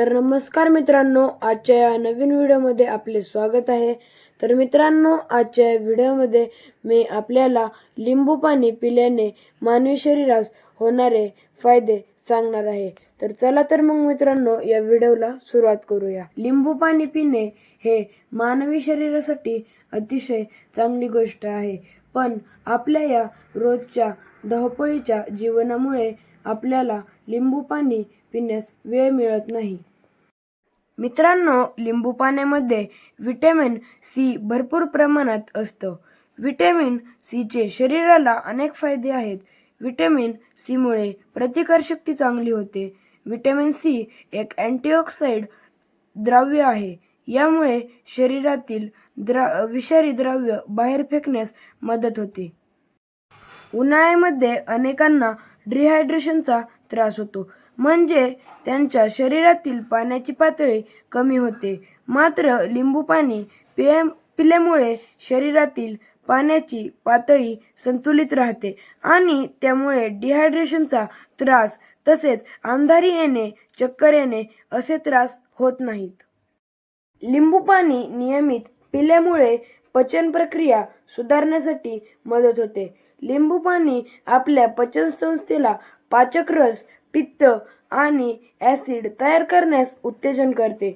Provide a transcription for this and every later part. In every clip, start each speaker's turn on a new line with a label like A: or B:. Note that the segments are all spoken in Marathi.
A: तर नमस्कार मित्रांनो आजच्या या नवीन व्हिडिओमध्ये आपले स्वागत आहे. तर मित्रांनो आजच्या या व्हिडिओमध्ये मी आपल्याला लिंबू पाणी पिल्याने मानवी शरीरास होणारे फायदे सांगणार आहे. तर चला तर मग मित्रांनो या व्हिडिओला सुरुवात करूया. लिंबू पाणी पिणे हे मानवी शरीरासाठी अतिशय चांगली गोष्ट आहे. पण आपल्या या रोजच्या धावपळीच्या जीवनामुळे आपल्याला लिंबू पाणी पिण्यास वेळ मिळत नाही. मित्रांनो लिंबू पाण्यामध्ये व्हिटॅमिन सी भरपूर प्रमाणात असतं. व्हिटॅमिन सीचे शरीराला अनेक फायदे आहेत. व्हिटॅमिन सीमुळे प्रतिकारशक्ती चांगली होते. व्हिटॅमिन सी एक अँटीऑक्साइड द्रव्य आहे. यामुळे शरीरातील द्रा विषारी द्रव्य बाहेर फेकण्यास मदत होते. उन्हाळ्यामध्ये अनेकांना डिहायड्रेशनचा त्रास होतो. म्हणजे त्यांच्या शरीरातील पाण्याची पातळी कमी होते. मात्र लिंबू पाणी पिया पिल्यामुळे शरीरातील पाण्याची पातळी संतुलित राहते आणि त्यामुळे डिहायड्रेशनचा त्रास तसेच अंधारी येणे चक्कर येणे असे त्रास होत नाहीत. लिंबू पाणी नियमित पिल्यामुळे पचन प्रक्रिया सुधारण्यासाठी मदत होते. लिंबू पाणी आपल्या पचनसंस्थेला पाचक रस पित्त आणि ॲसिड तयार करण्यास उत्तेजन करते.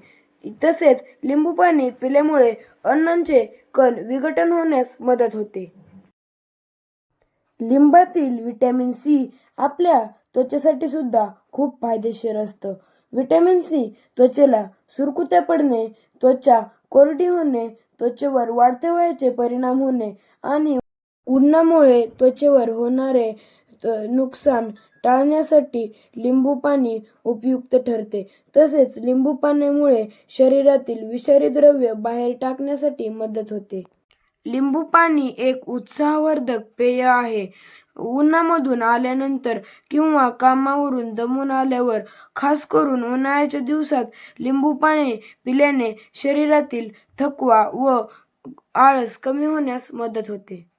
A: तसेच लिंबू पाणी पिल्यामुळे अन्नांचे कण विघटन होण्यास मदत होते. लिंबातील विटॅमिन सी आपल्या त्वचेसाठी सुद्धा खूप फायदेशीर असतं. विटॅमिन सी त्वचेला सुरकुत्या पडणे त्वचा कोरडी होणे त्वचेवर वाढत्या वयाचे परिणाम होणे आणि उन्हामुळे त्वचेवर होणारे नुकसान टाळण्यासाठी लिंबू पाणी उपयुक्त ठरते. तसेच लिंबू पाण्यामुळे शरीरातील विषारी द्रव्य बाहेर टाकण्यासाठी मदत होते. लिंबू पाणी एक उत्साहवर्धक पेय आहे. उन्हामधून आल्यानंतर किंवा कामावरून दमून आल्यावर खास करून उन्हाळ्याच्या दिवसात लिंबू पाणी पिल्याने शरीरातील थकवा व आळस कमी होण्यास मदत होते.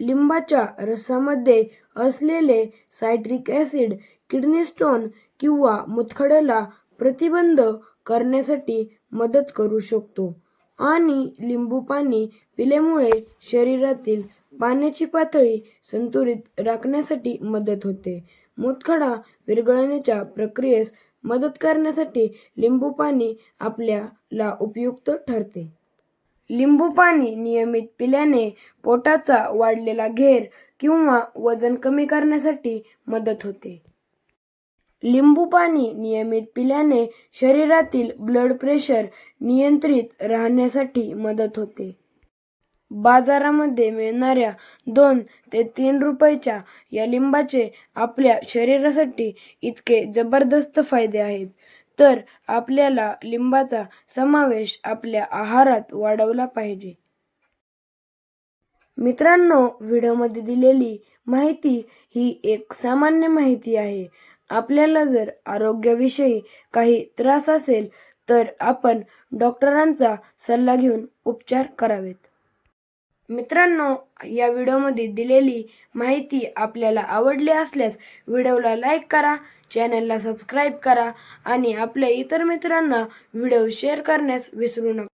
A: लिंबाच्या रसामध्ये असलेले सायट्रिक ॲसिड किडनी स्टोन किंवा मुतखड्याला प्रतिबंध करण्यासाठी मदत करू शकतो. आणि लिंबू पाणी पिल्यामुळे शरीरातील पाण्याची पातळी संतुलित राखण्यासाठी मदत होते. मुतखडा विरघळण्याच्या प्रक्रियेस मदत करण्यासाठी लिंबू पाणी आपल्याला उपयुक्त ठरते. लिंबू पाणी नियमित पिल्याने पोटाचा वाढलेला घेर किंवा वजन कमी करण्यासाठी मदत होते. लिंबू पाणी नियमित पिल्याने शरीरातील ब्लड प्रेशर नियंत्रित राहण्यासाठी मदत होते. बाजारामध्ये मिळणाऱ्या दोन ते तीन रुपयाच्या या लिंबाचे आपल्या शरीरासाठी इतके जबरदस्त फायदे आहेत. तर आपल्याला लिंबाचा समावेश आपल्या आहारात वाढवला पाहिजे. मित्रांनो व्हिडिओमध्ये दिलेली माहिती ही एक सामान्य माहिती आहे. आपल्याला जर आरोग्याविषयी काही त्रास असेल तर आपण डॉक्टरांचा सल्ला घेऊन उपचार करावेत. मित्रांनो या व्हिडिओमध्ये दिलेली माहिती आपल्याला आवडली असल्यास व्हिडिओला लाईक करा चॅनलला सबस्क्राईब करा आणि आपल्या इतर मित्रांना व्हिडिओ शेअर करण्यास विसरू नका.